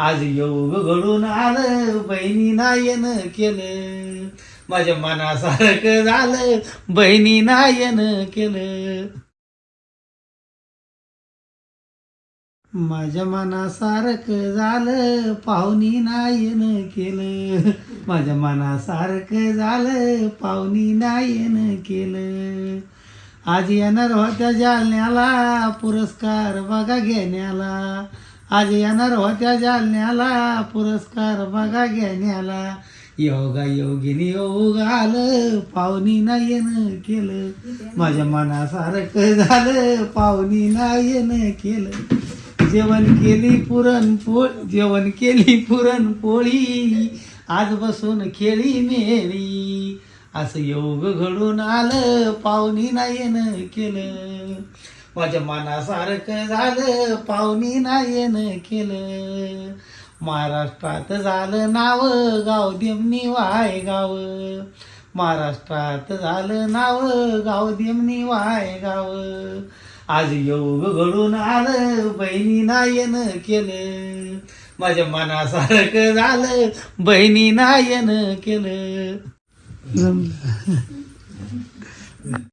आज योग घडून आलं बहिणी नायन केलं. माझ्या मनासारखं झालं बहिणी नायन केलं. माझ्या मनासारखं झालं पाहुणी नायन केलं. माझ्या मनासारखं झालं पाहुणी नायन केलं. आज येणार होत्या जालन्याला पुरस्कार बघा घेण्याला. आज येणार होत्या जालन्याला पुरस्कार बघा घेण्याला. योगा योगिनी योग आलं पाहुणी नायन केलं. माझ्या मनासारखं झालं पाहुणी नायन केलं. जेवण केली पुरणपोळ जेवण केली पुरणपोळी. आज बसून खेळी मेळी. असं योग घडून आलं पाहुणी नायन केलं. माझ्या मनासारखं झालं पाहुणी नायन केलं. महाराष्ट्रात झालं नाव गाव देमनी वाय गाव. महाराष्ट्रात झालं नाव गाव देमनी वाय गाव. आज योग घडून आलं बहिणी नायन केलं. माझ्या मनासारखं झालं बहिणी नायन केलं.